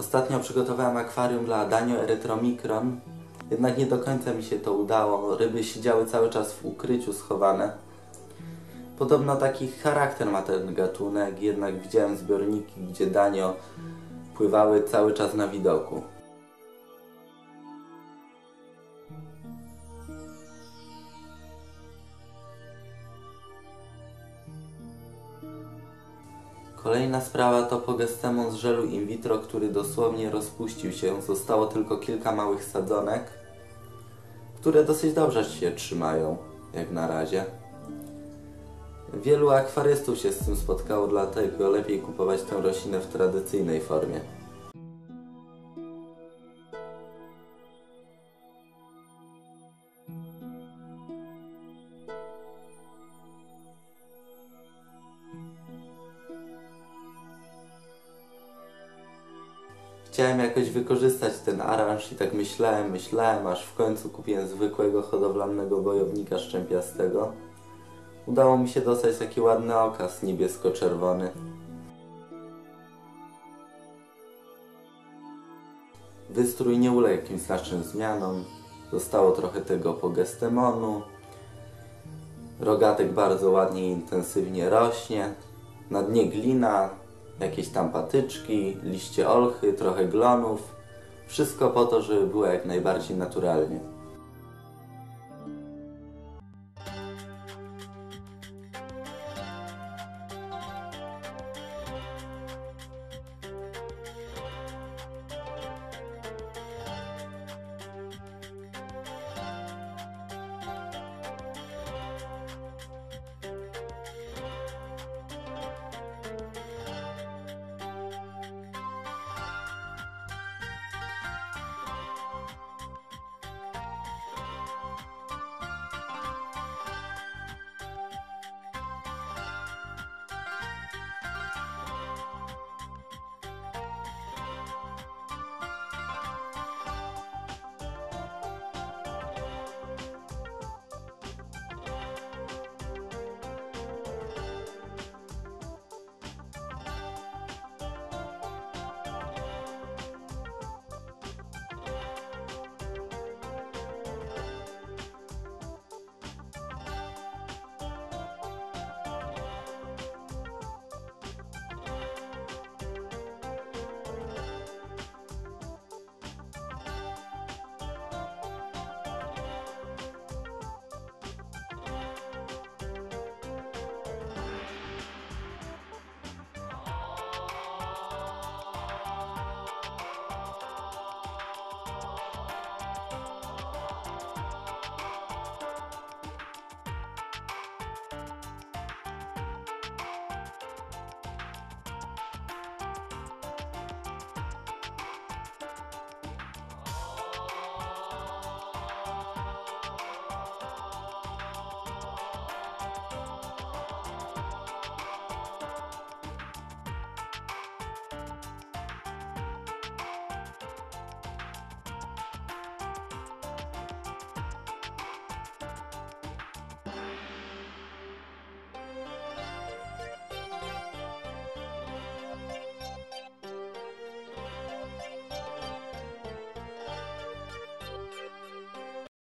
Ostatnio przygotowałem akwarium dla Danio Erythromicron, jednak nie do końca mi się to udało. Ryby siedziały cały czas w ukryciu schowane. Podobno taki charakter ma ten gatunek, jednak widziałem zbiorniki, gdzie Danio pływały cały czas na widoku. Kolejna sprawa to pogestemon z żelu in vitro, który dosłownie rozpuścił się. Zostało tylko kilka małych sadzonek, które dosyć dobrze się trzymają, jak na razie. Wielu akwarystów się z tym spotkało, dlatego lepiej kupować tę roślinę w tradycyjnej formie. Chciałem jakoś wykorzystać ten aranż i tak myślałem, myślałem, aż w końcu kupiłem zwykłego hodowlanego bojownika szczępiastego. Udało mi się dostać taki ładny okaz niebiesko-czerwony. Wystrój nie uległ jakimś znacznym zmianom. Zostało trochę tego pogestemonu. Rogatek bardzo ładnie i intensywnie rośnie. Na dnie glina, jakieś tam patyczki, liście olchy, trochę glonów. Wszystko po to, żeby było jak najbardziej naturalnie.